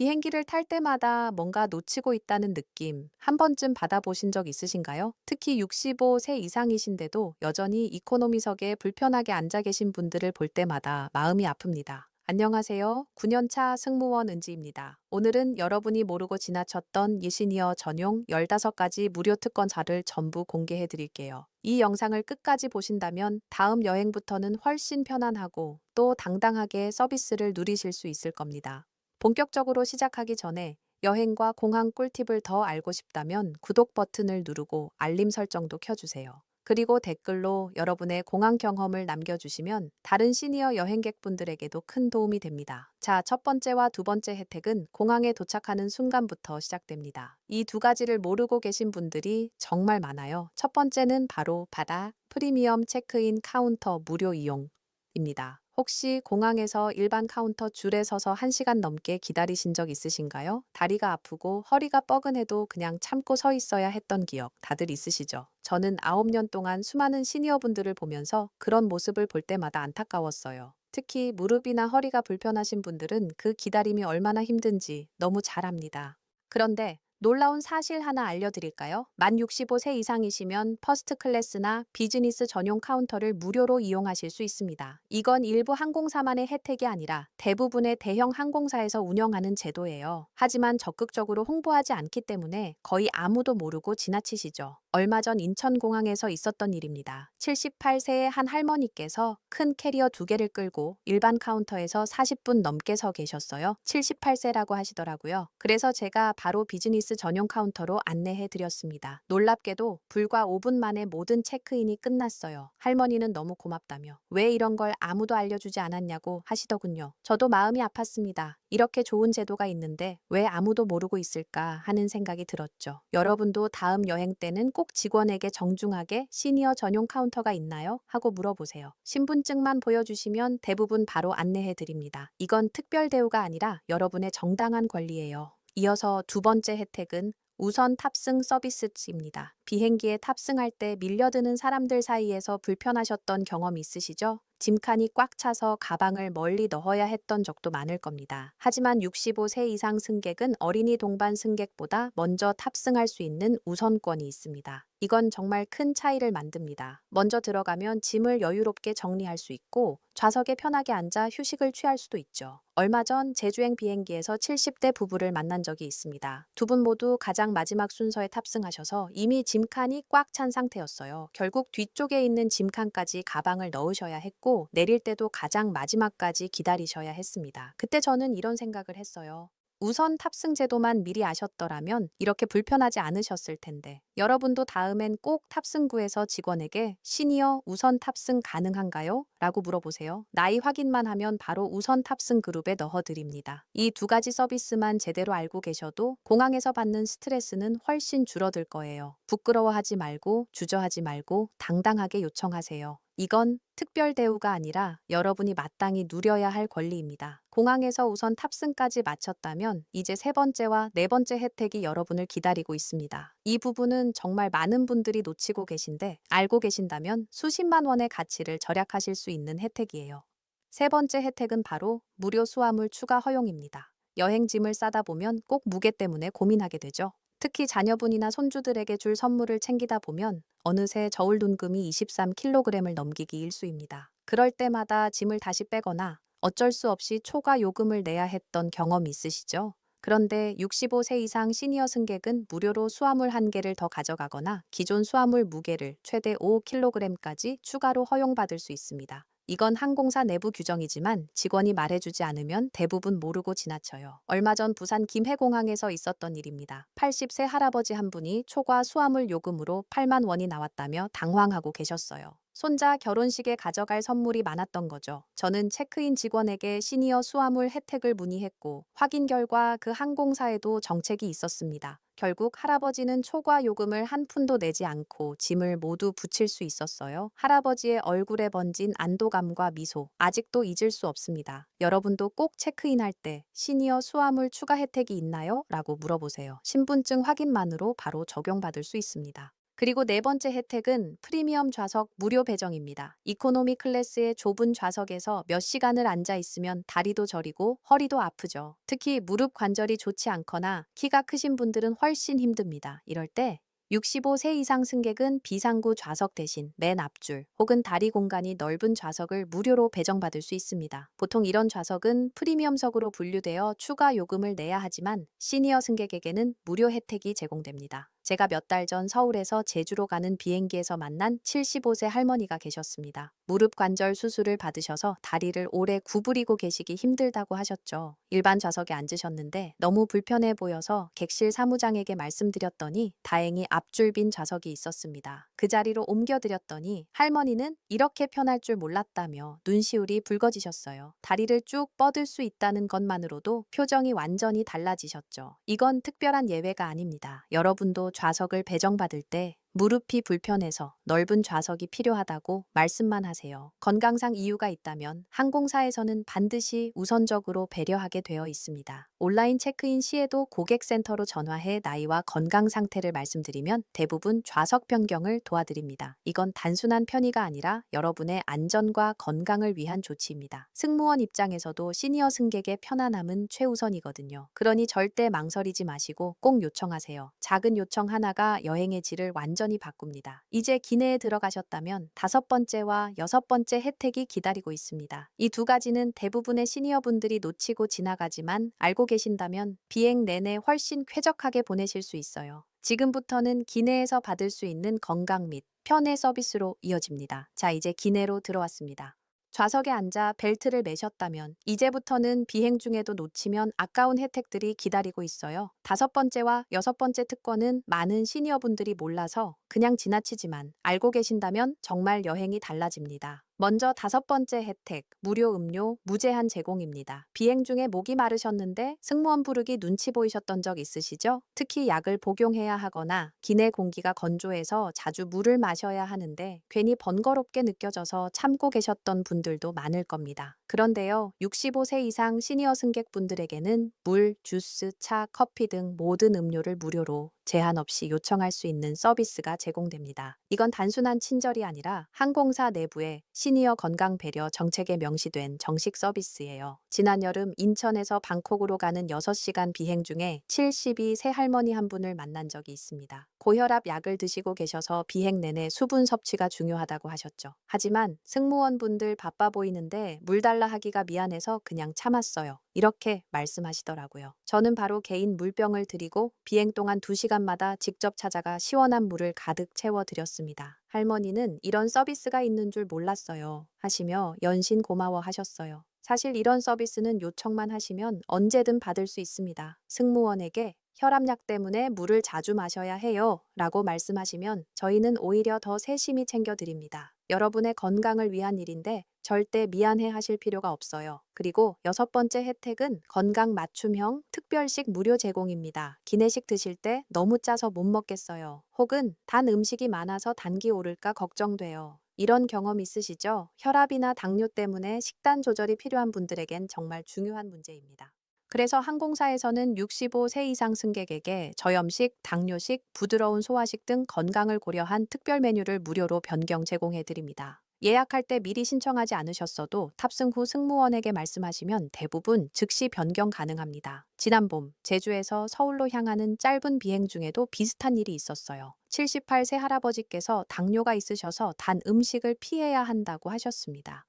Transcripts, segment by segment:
비행기를 탈 때마다 뭔가 놓치고 있다는 느낌 한 번쯤 받아보신 적 있으신가요? 특히 65세 이상이신데도 여전히 이코노미석에 불편하게 앉아 계신 분들을 볼 때마다 마음이 아픕니다. 안녕하세요. 9년차 승무원 은지입니다. 오늘은 여러분이 모르고 지나쳤던 예시니어 전용 15가지 무료 특권사를 전부 공개해 드릴게요. 이 영상을 끝까지 보신다면 다음 여행부터는 훨씬 편안하고 또 당당하게 서비스를 누리실 수 있을 겁니다. 본격적으로 시작하기 전에 여행과 공항 꿀팁을 더 알고 싶다면 구독 버튼을 누르고 알림 설정도 켜주세요. 그리고 댓글로 여러분의 공항 경험을 남겨주시면 다른 시니어 여행객분들에게도 큰 도움이 됩니다. 자, 첫 번째와 두 번째 혜택은 공항에 도착하는 순간부터 시작됩니다. 이 두 가지를 모르고 계신 분들이 정말 많아요. 첫 번째는 바로 바다 프리미엄 체크인 카운터 무료 이용입니다. 혹시 공항에서 일반 카운터 줄에 서서 1시간 넘게 기다리신 적 있으신가요? 다리가 아프고 허리가 뻐근해도 그냥 참고 서 있어야 했던 기억 다들 있으시죠? 저는 9년 동안 수많은 시니어분들을 보면서 그런 모습을 볼 때마다 안타까웠어요. 특히 무릎이나 허리가 불편하신 분들은 그 기다림이 얼마나 힘든지 너무 잘 압니다. 그런데 놀라운 사실 하나 알려드릴까요? 만 65세 이상이시면 퍼스트 클래스나 비즈니스 전용 카운터를 무료로 이용하실 수 있습니다. 이건 일부 항공사만의 혜택이 아니라 대부분의 대형 항공사에서 운영하는 제도예요. 하지만 적극적으로 홍보하지 않기 때문에 거의 아무도 모르고 지나치시죠. 얼마 전 인천공항에서 있었던 일입니다. 78세의 한 할머니께서 큰 캐리어 두 개를 끌고 일반 카운터에서 40분 넘게 서 계셨어요. 78세라고 하시더라고요. 그래서 제가 바로 비즈니스 전용 카운터로 안내해 드렸습니다. 놀랍게도 불과 5분 만에 모든 체크인이 끝났어요. 할머니는 너무 고맙다며 왜 이런 걸 아무도 알려주지 않았냐고 하시더군요. 저도 마음이 아팠습니다. 이렇게 좋은 제도가 있는데 왜 아무도 모르고 있을까 하는 생각이 들었죠. 여러분도 다음 여행 때는 꼭 직원에게 정중하게 시니어 전용 카운터가 있나요? 하고 물어보세요. 신분증만 보여주시면 대부분 바로 안내해 드립니다. 이건 특별 대우가 아니라 여러분의 정당한 권리예요. 이어서 두 번째 혜택은 우선 탑승 서비스입니다. 비행기에 탑승할 때 밀려드는 사람들 사이에서 불편하셨던 경험 있으시죠? 짐칸이 꽉 차서 가방을 멀리 넣어야 했던 적도 많을 겁니다. 하지만 65세 이상 승객은 어린이 동반 승객보다 먼저 탑승할 수 있는 우선권이 있습니다. 이건 정말 큰 차이를 만듭니다. 먼저 들어가면 짐을 여유롭게 정리할 수 있고 좌석에 편하게 앉아 휴식을 취할 수도 있죠. 얼마 전 제주행 비행기에서 70대 부부를 만난 적이 있습니다. 두 분 모두 가장 마지막 순서에 탑승하셔서 이미 짐칸이 꽉 찬 상태였어요. 결국 뒤쪽에 있는 짐칸까지 가방을 넣으셔야 했고 내릴 때도 가장 마지막까지 기다리셔야 했습니다. 그때 저는 이런 생각을 했어요. 우선 탑승 제도만 미리 아셨더라면 이렇게 불편하지 않으셨을 텐데 여러분도 다음엔 꼭 탑승구에서 직원에게 시니어 우선 탑승 가능한가요? 라고 물어보세요. 나이 확인만 하면 바로 우선 탑승 그룹에 넣어드립니다. 이 두 가지 서비스만 제대로 알고 계셔도 공항에서 받는 스트레스는 훨씬 줄어들 거예요. 부끄러워하지 말고 주저하지 말고 당당하게 요청하세요. 이건 특별 대우가 아니라 여러분이 마땅히 누려야 할 권리입니다. 공항에서 우선 탑승까지 마쳤다면 이제 세 번째와 네 번째 혜택이 여러분을 기다리고 있습니다. 이 부분은 정말 많은 분들이 놓치고 계신데 알고 계신다면 수십만 원의 가치를 절약하실 수 있는 혜택이에요. 세 번째 혜택은 바로 무료 수화물 추가 허용입니다. 여행짐을 싸다 보면 꼭 무게 때문에 고민하게 되죠. 특히 자녀분이나 손주들에게 줄 선물을 챙기다 보면 어느새 저울 돈금이 23kg을 넘기기 일쑤입니다. 그럴 때마다 짐을 다시 빼거나 어쩔 수 없이 초과 요금을 내야 했던 경험 있으시죠? 그런데 65세 이상 시니어 승객은 무료로 수화물 한 개를 더 가져가거나 기존 수화물 무게를 최대 5kg까지 추가로 허용받을 수 있습니다. 이건 항공사 내부 규정이지만 직원이 말해주지 않으면 대부분 모르고 지나쳐요. 얼마 전 부산 김해공항에서 있었던 일입니다. 80세 할아버지 한 분이 초과 수화물 요금으로 8만 원이 나왔다며 당황하고 계셨어요. 손자 결혼식에 가져갈 선물이 많았던 거죠. 저는 체크인 직원에게 시니어 수화물 혜택을 문의했고 확인 결과 그 항공사에도 정책이 있었습니다. 결국 할아버지는 초과 요금을 한 푼도 내지 않고 짐을 모두 붙일 수 있었어요. 할아버지의 얼굴에 번진 안도감과 미소 아직도 잊을 수 없습니다. 여러분도 꼭 체크인할 때 시니어 수화물 추가 혜택이 있나요? 라고 물어보세요. 신분증 확인만으로 바로 적용받을 수 있습니다. 그리고 네 번째 혜택은 프리미엄 좌석 무료 배정입니다. 이코노미 클래스의 좁은 좌석에서 몇 시간을 앉아 있으면 다리도 저리고 허리도 아프죠. 특히 무릎 관절이 좋지 않거나 키가 크신 분들은 훨씬 힘듭니다. 이럴 때 65세 이상 승객은 비상구 좌석 대신 맨 앞줄 혹은 다리 공간이 넓은 좌석을 무료로 배정받을 수 있습니다. 보통 이런 좌석은 프리미엄석으로 분류되어 추가 요금을 내야 하지만 시니어 승객에게는 무료 혜택이 제공됩니다. 제가 몇 달 전 서울에서 제주로 가는 비행기에서 만난 75세 할머니가 계셨습니다. 무릎 관절 수술을 받으셔서 다리를 오래 구부리고 계시기 힘들다고 하셨죠. 일반 좌석에 앉으셨는데 너무 불편해 보여서 객실 사무장에게 말씀드렸더니 다행히 앞줄 빈 좌석이 있었습니다. 그 자리로 옮겨드렸더니 할머니는 이렇게 편할 줄 몰랐다며 눈시울이 붉어지셨어요. 다리를 쭉 뻗을 수 있다는 것만으로도 표정이 완전히 달라지셨죠. 이건 특별한 예외가 아닙니다. 여러분도 좌석을 배정받을 때 무릎이 불편해서 넓은 좌석이 필요하다고 말씀만 하세요. 건강상 이유가 있다면 항공사에서는 반드시 우선적으로 배려하게 되어 있습니다. 온라인 체크인 시에도 고객센터로 전화해 나이와 건강 상태를 말씀드리면 대부분 좌석 변경을 도와드립니다. 이건 단순한 편의가 아니라 여러분의 안전과 건강을 위한 조치입니다. 승무원 입장에서도 시니어 승객의 편안함은 최우선이거든요. 그러니 절대 망설이지 마시고 꼭 요청하세요. 작은 요청 하나가 여행의 질을 완전 히 바꿉니다. 이제 기내에 들어가셨다면 다섯 번째와 여섯 번째 혜택이 기다리고 있습니다. 이 두 가지는 대부분의 시니어 분들이 놓치고 지나가지만 알고 계신다면 비행 내내 훨씬 쾌적하게 보내실 수 있어요. 지금부터는 기내에서 받을 수 있는 건강 및 편의 서비스로 이어집니다. 자, 이제 기내로 들어왔습니다. 좌석에 앉아 벨트를 매셨다면 이제부터는 비행 중에도 놓치면 아까운 혜택들이 기다리고 있어요. 다섯 번째와 여섯 번째 특권은 많은 시니어분들이 몰라서 그냥 지나치지만 알고 계신다면 정말 여행이 달라집니다. 먼저 다섯 번째 혜택, 무료 음료 무제한 제공입니다. 비행 중에 목이 마르셨는데 승무원 부르기 눈치 보이셨던 적 있으시죠? 특히 약을 복용해야 하거나 기내 공기가 건조해서 자주 물을 마셔야 하는데 괜히 번거롭게 느껴져서 참고 계셨던 분들도 많을 겁니다. 그런데요, 65세 이상 시니어 승객분들에게는 물, 주스, 차, 커피 등 모든 음료를 무료로 제한 없이 요청할 수 있는 서비스가 제공됩니다. 이건 단순한 친절이 아니라 항공사 내부의 시니어 건강 배려 정책에 명시된 정식 서비스예요. 지난 여름 인천에서 방콕으로 가는 6시간 비행 중에 72세 할머니 한 분을 만난 적이 있습니다. 고혈압 약을 드시고 계셔서 비행 내내 수분 섭취가 중요하다고 하셨죠. 하지만 승무원분들 바빠 보이는데 물 달라 하기가 미안해서 그냥 참았어요. 이렇게 말씀하시더라고요. 저는 바로 개인 물병을 드리고 비행 동안 2시간마다 직접 찾아가 시원한 물을 가득 채워 드렸습니다. 할머니는 이런 서비스가 있는 줄 몰랐어요. 하시며 연신 고마워 하셨어요. 사실 이런 서비스는 요청만 하시면 언제든 받을 수 있습니다. 승무원에게 혈압약 때문에 물을 자주 마셔야 해요. 라고 말씀하시면 저희는 오히려 더 세심히 챙겨드립니다. 여러분의 건강을 위한 일인데 절대 미안해 하실 필요가 없어요. 그리고 여섯 번째 혜택은 건강 맞춤형 특별식 무료 제공입니다. 기내식 드실 때 너무 짜서 못 먹겠어요. 혹은 단 음식이 많아서 단기 오를까 걱정돼요. 이런 경험 있으시죠? 혈압이나 당뇨 때문에 식단 조절이 필요한 분들에겐 정말 중요한 문제입니다. 그래서 항공사에서는 65세 이상 승객에게 저염식, 당뇨식, 부드러운 소화식 등 건강을 고려한 특별 메뉴를 무료로 변경 제공해 드립니다. 예약할 때 미리 신청하지 않으셨어도 탑승 후 승무원에게 말씀하시면 대부분 즉시 변경 가능합니다. 지난 봄 제주에서 서울로 향하는 짧은 비행 중에도 비슷한 일이 있었어요. 78세 할아버지께서 당뇨가 있으셔서 단 음식을 피해야 한다고 하셨습니다.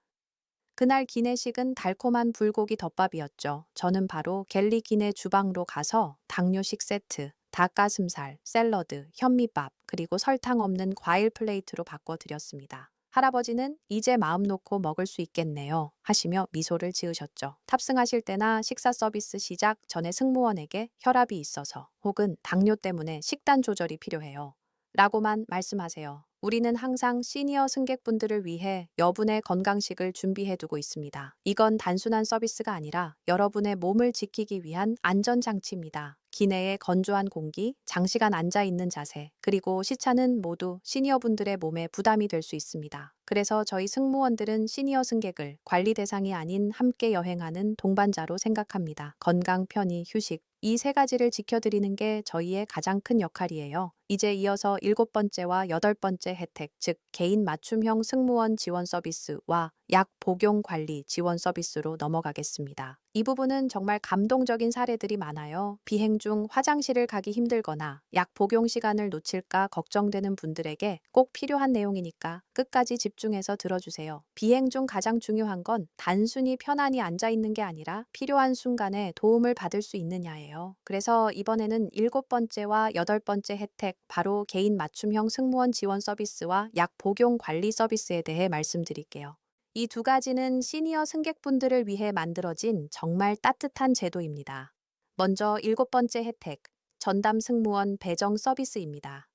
그날 기내식은 달콤한 불고기 덮밥이었죠. 저는 바로 갤리 기내 주방으로 가서 당뇨식 세트, 닭가슴살, 샐러드, 현미밥, 그리고 설탕 없는 과일 플레이트로 바꿔드렸습니다. 할아버지는 이제 마음 놓고 먹을 수 있겠네요. 하시며 미소를 지으셨죠. 탑승하실 때나 식사 서비스 시작 전에 승무원에게 혈압이 있어서 혹은 당뇨 때문에 식단 조절이 필요해요. 라고만 말씀하세요. 우리는 항상 시니어 승객분들을 위해 여분의 건강식을 준비해 두고 있습니다. 이건 단순한 서비스가 아니라 여러분의 몸을 지키기 위한 안전장치입니다. 기내의 건조한 공기, 장시간 앉아 있는 자세, 그리고 시차는 모두 시니어분들의 몸에 부담이 될 수 있습니다. 그래서 저희 승무원들은 시니어 승객을 관리 대상이 아닌 함께 여행하는 동반자로 생각합니다. 건강, 편의, 휴식, 이세 가지를 지켜드리는 게 저희의 가장 큰 역할이에요. 이제 이어서 일곱 번째와 여덟 번째 혜택, 즉 개인 맞춤형 승무원 지원 서비스와 약 복용 관리 지원 서비스로 넘어가겠습니다. 이 부분은 정말 감동적인 사례들이 많아요. 비행 중 화장실을 가기 힘들거나 약 복용 시간을 놓칠까 걱정되는 분들에게 꼭 필요한 내용이니까 끝까지 집중해서 들어주세요. 비행 중 가장 중요한 건 단순히 편안히 앉아 있는 게 아니라 필요한 순간에 도움을 받을 수 있느냐예요. 그래서 이번에는 일곱 번째와 여덟 번째 혜택, 바로 개인 맞춤형 승무원 지원 서비스와 약 복용 관리 서비스에 대해 말씀드릴게요. 이 두 가지는 시니어 승객분들을 위해 만들어진 정말 따뜻한 제도입니다. 먼저 일곱 번째 혜택, 전담 승무원 배정 서비스입니다.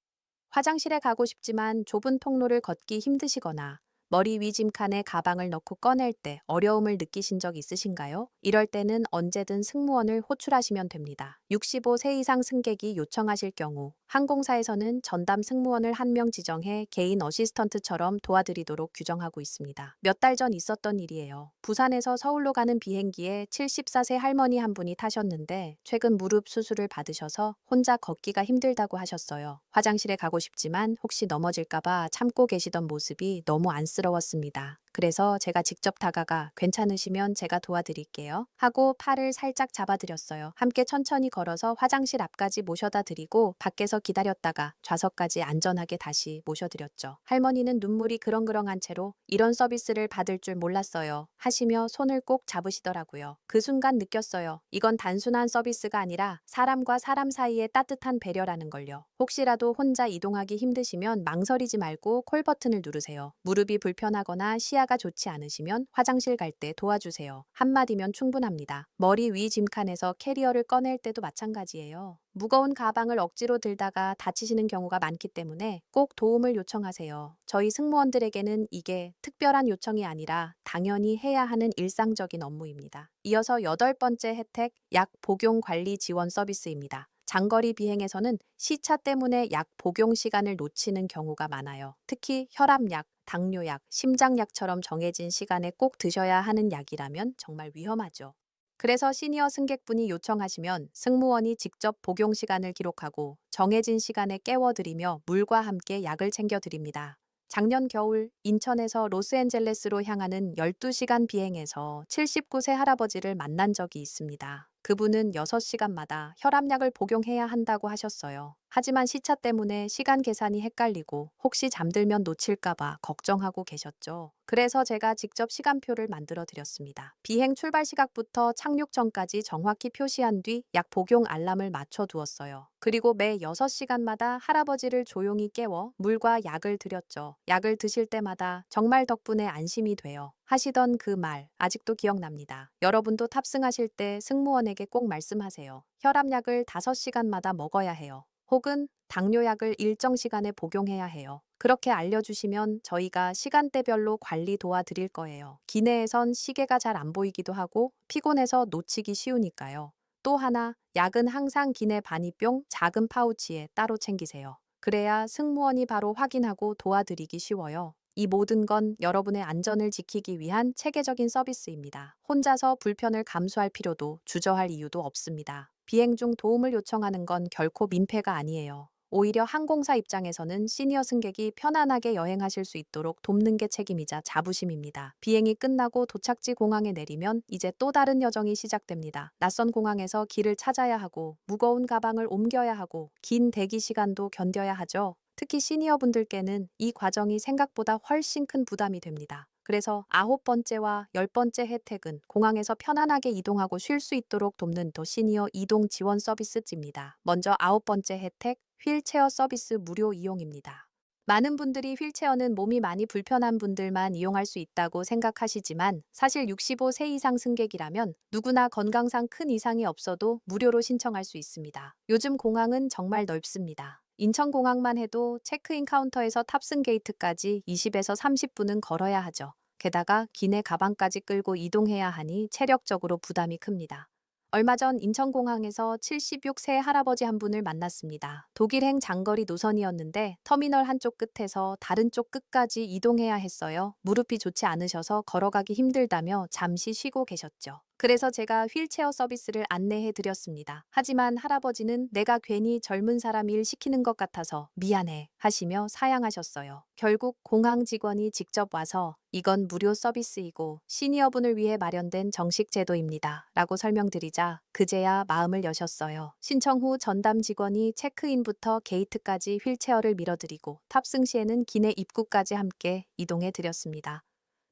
화장실에 가고 싶지만 좁은 통로를 걷기 힘드시거나 머리 위 짐칸에 가방을 넣고 꺼낼 때 어려움을 느끼신 적 있으신가요? 이럴 때는 언제든 승무원을 호출하시면 됩니다. 65세 이상 승객이 요청하실 경우 항공사에서는 전담 승무원을 한 명 지정해 개인 어시스턴트처럼 도와드리도록 규정하고 있습니다. 몇 달 전 있었던 일이에요. 부산에서 서울로 가는 비행기에 74세 할머니 한 분이 타셨는데 최근 무릎 수술을 받으셔서 혼자 걷기가 힘들다고 하셨어요. 화장실에 가고 싶지만 혹시 넘어질까봐 참고 계시던 모습이 너무 안쓰 러웠습니다. 그래서 제가 직접 다가가 괜찮으시면 제가 도와드릴게요. 하고 팔을 살짝 잡아드렸어요. 함께 천천히 걸어서 화장실 앞까지 모셔다 드리고 밖에서 기다렸다가 좌석까지 안전하게 다시 모셔드렸죠. 할머니는 눈물이 그렁그렁한 채로 이런 서비스를 받을 줄 몰랐어요. 하시며 손을 꼭 잡으시더라고요. 그 순간 느꼈어요. 이건 단순한 서비스가 아니라 사람과 사람 사이의 따뜻한 배려라는 걸요. 혹시라도 혼자 이동하기 힘드시면 망설이지 말고 콜 버튼을 누르세요. 무릎이 불편하거나 시야 가 좋지 않으시면 화장실 갈 때 도와주세요. 한마디면 충분합니다. 머리 위 짐칸에서 캐리어를 꺼낼 때도 마찬가지예요. 무거운 가방을 억지로 들다가 다치시는 경우가 많기 때문에 꼭 도움을 요청하세요. 저희 승무원들에게는 이게 특별한 요청이 아니라 당연히 해야 하는 일상적인 업무입니다. 이어서 여덟 번째 혜택, 약 복용 관리 지원 서비스입니다. 장거리 비행에서는 시차 때문에 약 복용 시간을 놓치는 경우가 많아요. 특히 혈압약, 당뇨약, 심장약처럼 정해진 시간에 꼭 드셔야 하는 약이라면 정말 위험하죠. 그래서 시니어 승객분이 요청하시면 승무원이 직접 복용 시간을 기록하고 정해진 시간에 깨워드리며 물과 함께 약을 챙겨드립니다. 작년 겨울 인천에서 로스앤젤레스로 향하는 12시간 비행에서 79세 할아버지를 만난 적이 있습니다. 그분은 6시간마다 혈압약을 복용해야 한다고 하셨어요. 하지만 시차 때문에 시간 계산이 헷갈리고 혹시 잠들면 놓칠까봐 걱정하고 계셨죠. 그래서 제가 직접 시간표를 만들어 드렸습니다. 비행 출발 시각부터 착륙 전까지 정확히 표시한 뒤 약 복용 알람을 맞춰 두었어요. 그리고 매 6시간마다 할아버지를 조용히 깨워 물과 약을 드렸죠. 약을 드실 때마다 정말 덕분에 안심이 돼요. 하시던 그 말 아직도 기억납니다. 여러분도 탑승하실 때 승무원에게 꼭 말씀하세요. 혈압약을 5시간마다 먹어야 해요. 혹은 당뇨약을 일정 시간에 복용해야 해요. 그렇게 알려주시면 저희가 시간대별로 관리 도와드릴 거예요. 기내에선 시계가 잘 안 보이기도 하고 피곤해서 놓치기 쉬우니까요. 또 하나, 약은 항상 기내 바니병 작은 파우치에 따로 챙기세요. 그래야 승무원이 바로 확인하고 도와드리기 쉬워요. 이 모든 건 여러분의 안전을 지키기 위한 체계적인 서비스입니다. 혼자서 불편을 감수할 필요도 주저할 이유도 없습니다. 비행 중 도움을 요청하는 건 결코 민폐가 아니에요. 오히려 항공사 입장에서는 시니어 승객이 편안하게 여행하실 수 있도록 돕는 게 책임이자 자부심입니다. 비행이 끝나고 도착지 공항에 내리면 이제 또 다른 여정이 시작됩니다. 낯선 공항에서 길을 찾아야 하고 무거운 가방을 옮겨야 하고 긴 대기 시간도 견뎌야 하죠. 특히 시니어 분들께는 이 과정이 생각보다 훨씬 큰 부담이 됩니다. 그래서 아홉 번째와 열 번째 혜택은 공항에서 편안하게 이동하고 쉴 수 있도록 돕는 더 시니어 이동 지원 서비스입니다. 먼저 아홉 번째 혜택, 휠체어 서비스 무료 이용입니다. 많은 분들이 휠체어는 몸이 많이 불편한 분들만 이용할 수 있다고 생각하시지만 사실 65세 이상 승객이라면 누구나 건강상 큰 이상이 없어도 무료로 신청할 수 있습니다. 요즘 공항은 정말 넓습니다. 인천공항만 해도 체크인 카운터에서 탑승 게이트까지 20에서 30분은 걸어야 하죠. 게다가 기내 가방까지 끌고 이동해야 하니 체력적으로 부담이 큽니다. 얼마 전 인천공항에서 76세 할아버지 한 분을 만났습니다. 독일행 장거리 노선이었는데 터미널 한쪽 끝에서 다른 쪽 끝까지 이동해야 했어요. 무릎이 좋지 않으셔서 걸어가기 힘들다며 잠시 쉬고 계셨죠. 그래서 제가 휠체어 서비스를 안내해 드렸습니다. 하지만 할아버지는 내가 괜히 젊은 사람 일 시키는 것 같아서 미안해 하시며 사양하셨어요. 결국 공항 직원이 직접 와서 이건 무료 서비스이고 시니어분을 위해 마련된 정식 제도입니다. 라고 설명드리자 그제야 마음을 여셨어요. 신청 후 전담 직원이 체크인부터 게이트까지 휠체어를 밀어드리고 탑승 시에는 기내 입구까지 함께 이동해 드렸습니다.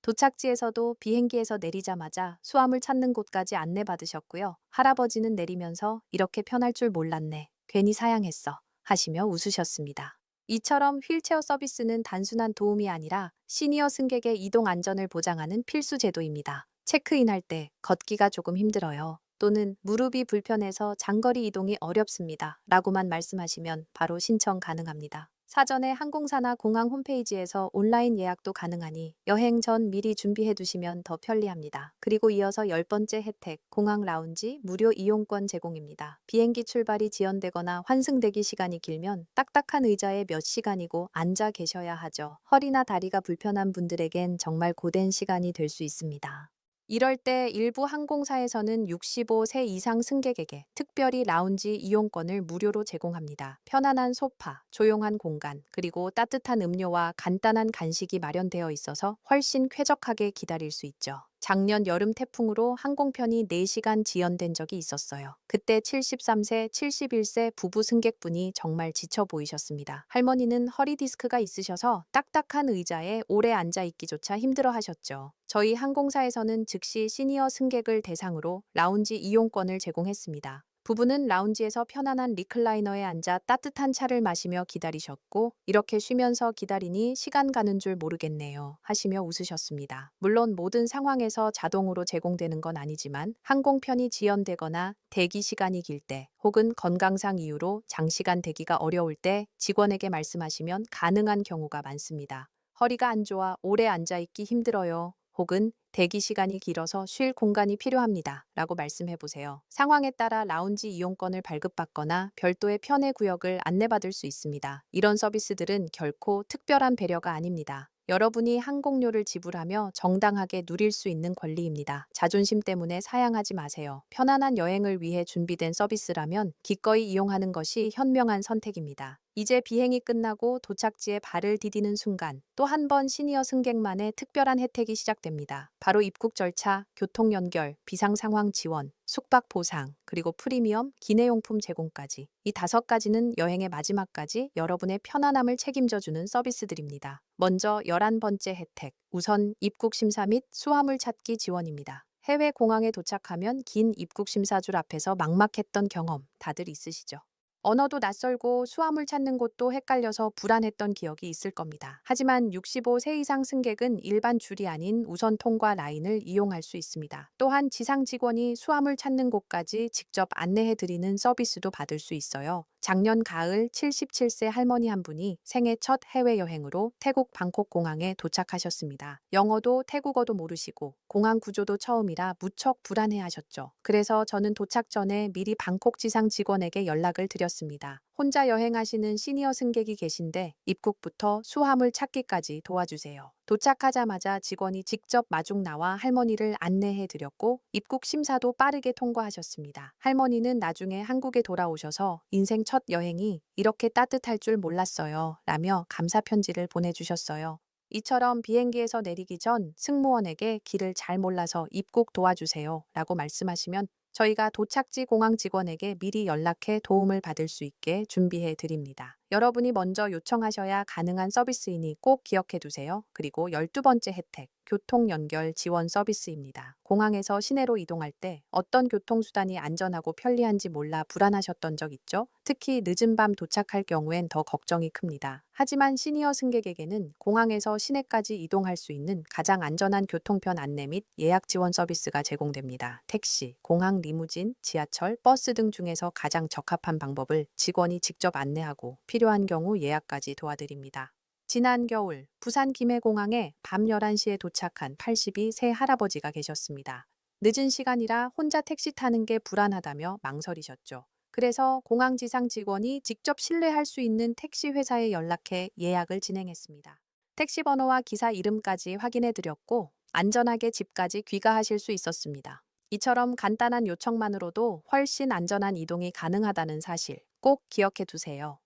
도착지에서도 비행기에서 내리자마자 수암을 찾는 곳까지 안내받으셨고요. 할아버지는 내리면서 이렇게 편할 줄 몰랐네. 괜히 사양했어. 하시며 웃으셨습니다. 이처럼 휠체어 서비스는 단순한 도움이 아니라 시니어 승객의 이동 안전을 보장하는 필수 제도입니다. 체크인할 때 걷기가 조금 힘들어요. 또는 무릎이 불편해서 장거리 이동이 어렵습니다. 라고만 말씀하시면 바로 신청 가능합니다. 사전에 항공사나 공항 홈페이지에서 온라인 예약도 가능하니 여행 전 미리 준비해 두시면 더 편리합니다. 그리고 이어서 열 번째 혜택, 공항 라운지 무료 이용권 제공입니다. 비행기 출발이 지연되거나 환승대기 시간이 길면 딱딱한 의자에 몇 시간이고 앉아 계셔야 하죠. 허리나 다리가 불편한 분들에겐 정말 고된 시간이 될 수 있습니다. 이럴 때 일부 항공사에서는 65세 이상 승객에게 특별히 라운지 이용권을 무료로 제공합니다. 편안한 소파, 조용한 공간, 그리고 따뜻한 음료와 간단한 간식이 마련되어 있어서 훨씬 쾌적하게 기다릴 수 있죠. 작년 여름 태풍으로 항공편이 4시간 지연된 적이 있었어요. 그때 73세, 71세 부부 승객분이 정말 지쳐 보이셨습니다. 할머니는 허리 디스크가 있으셔서 딱딱한 의자에 오래 앉아 있기조차 힘들어 하셨죠. 저희 항공사에서는 즉시 시니어 승객을 대상으로 라운지 이용권을 제공했습니다. 부부는 라운지에서 편안한 리클라이너에 앉아 따뜻한 차를 마시며 기다리셨고 이렇게 쉬면서 기다리니 시간 가는 줄 모르겠네요 하시며 웃으셨습니다. 물론 모든 상황에서 자동으로 제공되는 건 아니지만 항공편이 지연되거나 대기 시간이 길 때 혹은 건강상 이유로 장시간 대기가 어려울 때 직원에게 말씀하시면 가능한 경우가 많습니다. 허리가 안 좋아 오래 앉아 있기 힘들어요. 혹은 대기 시간이 길어서 쉴 공간이 필요합니다. 라고 말씀해 보세요. 상황에 따라 라운지 이용권을 발급받거나 별도의 편의 구역을 안내받을 수 있습니다. 이런 서비스들은 결코 특별한 배려가 아닙니다. 여러분이 항공료를 지불하며 정당하게 누릴 수 있는 권리입니다. 자존심 때문에 사양하지 마세요. 편안한 여행을 위해 준비된 서비스라면 기꺼이 이용하는 것이 현명한 선택입니다. 이제 비행이 끝나고 도착지에 발을 디디는 순간 또 한 번 시니어 승객만의 특별한 혜택이 시작됩니다. 바로 입국 절차, 교통 연결, 비상 상황 지원, 숙박 보상, 그리고 프리미엄, 기내용품 제공까지. 이 다섯 가지는 여행의 마지막까지 여러분의 편안함을 책임져주는 서비스들입니다. 먼저 11번째 혜택, 우선 입국 심사 및 수화물 찾기 지원입니다. 해외 공항에 도착하면 긴 입국 심사줄 앞에서 막막했던 경험 다들 있으시죠? 언어도 낯설고 수화물 찾는 곳도 헷갈려서 불안했던 기억이 있을 겁니다. 하지만 65세 이상 승객은 일반 줄이 아닌 우선 통과 라인을 이용할 수 있습니다. 또한 지상 직원이 수화물 찾는 곳까지 직접 안내해 드리는 서비스도 받을 수 있어요. 작년 가을 77세 할머니 한 분이 생애 첫 해외여행으로 태국 방콕 공항에 도착하셨습니다. 영어도 태국어도 모르시고 공항 구조도 처음이라 무척 불안해 하셨죠. 그래서 저는 도착 전에 미리 방콕 지상 직원에게 연락을 드렸습니다. 혼자 여행하시는 시니어 승객이 계신데 입국부터 수화물 찾기까지 도와주세요. 도착하자마자 직원이 직접 마중 나와 할머니를 안내해 드렸고 입국 심사도 빠르게 통과하셨습니다. 할머니는 나중에 한국에 돌아오셔서 인생 첫 여행이 이렇게 따뜻할 줄 몰랐어요. 라며 감사 편지를 보내주셨어요. 이처럼 비행기에서 내리기 전 승무원에게 길을 잘 몰라서 입국 도와주세요. 라고 말씀하시면 저희가 도착지 공항 직원에게 미리 연락해 도움을 받을 수 있게 준비해 드립니다. 여러분이 먼저 요청하셔야 가능한 서비스이니 꼭 기억해 두세요. 그리고 12번째 혜택, 교통 연결 지원 서비스입니다. 공항에서 시내로 이동할 때 어떤 교통수단이 안전하고 편리한지 몰라 불안하셨던 적 있죠? 특히 늦은 밤 도착할 경우엔 더 걱정이 큽니다. 하지만 시니어 승객에게는 공항에서 시내까지 이동할 수 있는 가장 안전한 교통편 안내 및 예약 지원 서비스가 제공됩니다. 택시, 공항 리무진, 지하철, 버스 등 중에서 가장 적합한 방법을 직원이 직접 안내하고 필요한 경우 예약까지 도와드립니다. 지난 겨울 부산 김해공항에 밤 11시에 도착한 82세 할아버지가 계셨습니다. 늦은 시간이라 혼자 택시 타는 게 불안하다며 망설이셨죠. 그래서 공항 지상 직원이 직접 신뢰할 수 있는 택시 회사에 연락해 예약을 진행했습니다. 택시 번호와 기사 이름까지 확인해 드렸고 안전하게 집까지 귀가하실 수 있었습니다. 이처럼 간단한 요청만으로도 훨씬 안전한 이동이 가능하다는 사실 꼭 기억해 두세요.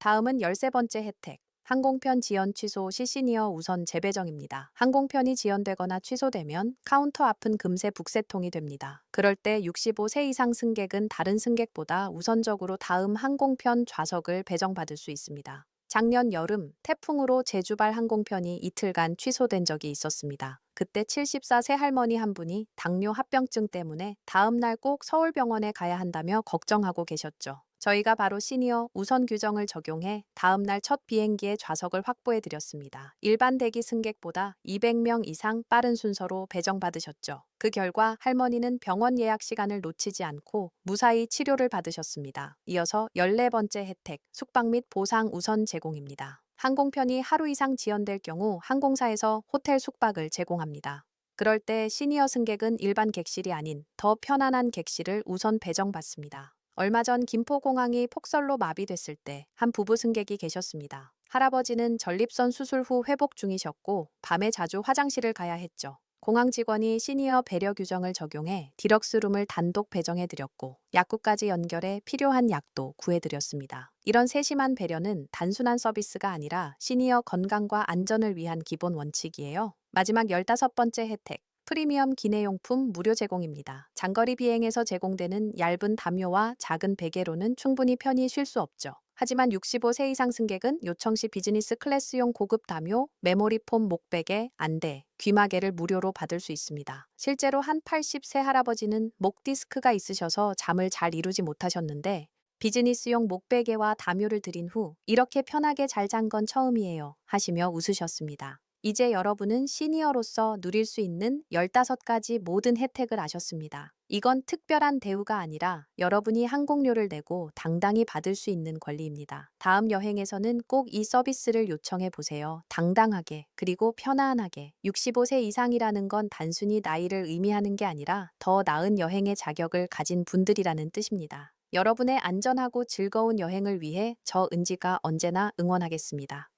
다음은 13번째 혜택. 항공편 지연 취소 시 시니어 우선 재배정입니다. 항공편이 지연되거나 취소되면 카운터 앞은 금세 북새통이 됩니다. 그럴 때 65세 이상 승객은 다른 승객보다 우선적으로 다음 항공편 좌석을 배정받을 수 있습니다. 작년 여름 태풍으로 제주발 항공편이 이틀간 취소된 적이 있었습니다. 그때 74세 할머니 한 분이 당뇨 합병증 때문에 다음 날 꼭 서울병원에 가야 한다며 걱정하고 계셨죠. 저희가 바로 시니어 우선 규정을 적용해 다음 날 첫 비행기에 좌석을 확보해 드렸습니다. 일반 대기 승객보다 200명 이상 빠른 순서로 배정받으셨죠. 그 결과 할머니는 병원 예약 시간을 놓치지 않고 무사히 치료를 받으셨습니다. 이어서 14번째 혜택, 숙박 및 보상 우선 제공입니다. 항공편이 하루 이상 지연될 경우 항공사에서 호텔 숙박을 제공합니다. 그럴 때 시니어 승객은 일반 객실이 아닌 더 편안한 객실을 우선 배정받습니다. 얼마 전 김포공항이 폭설로 마비됐을 때 한 부부 승객이 계셨습니다. 할아버지는 전립선 수술 후 회복 중이셨고 밤에 자주 화장실을 가야 했죠. 공항 직원이 시니어 배려 규정을 적용해 디럭스룸을 단독 배정해 드렸고 약국까지 연결해 필요한 약도 구해 드렸습니다. 이런 세심한 배려는 단순한 서비스가 아니라 시니어 건강과 안전을 위한 기본 원칙이에요. 마지막 15번째 혜택. 프리미엄 기내용품 무료 제공입니다. 장거리 비행에서 제공되는 얇은 담요와 작은 베개로는 충분히 편히 쉴 수 없죠. 하지만 65세 이상 승객은 요청 시 비즈니스 클래스용 고급 담요, 메모리 폼 목베개, 안대, 귀마개를 무료로 받을 수 있습니다. 실제로 한 80세 할아버지는 목 디스크가 있으셔서 잠을 잘 이루지 못하셨는데 비즈니스용 목베개와 담요를 드린 후 이렇게 편하게 잘 잔 건 처음이에요 하시며 웃으셨습니다. 이제 여러분은 시니어로서 누릴 수 있는 15가지 모든 혜택을 아셨습니다. 이건 특별한 대우가 아니라 여러분이 항공료를 내고 당당히 받을 수 있는 권리입니다. 다음 여행에서는 꼭 이 서비스를 요청해 보세요. 당당하게, 그리고 편안하게. 65세 이상이라는 건 단순히 나이를 의미하는 게 아니라 더 나은 여행의 자격을 가진 분들이라는 뜻입니다. 여러분의 안전하고 즐거운 여행을 위해 저 은지가 언제나 응원하겠습니다.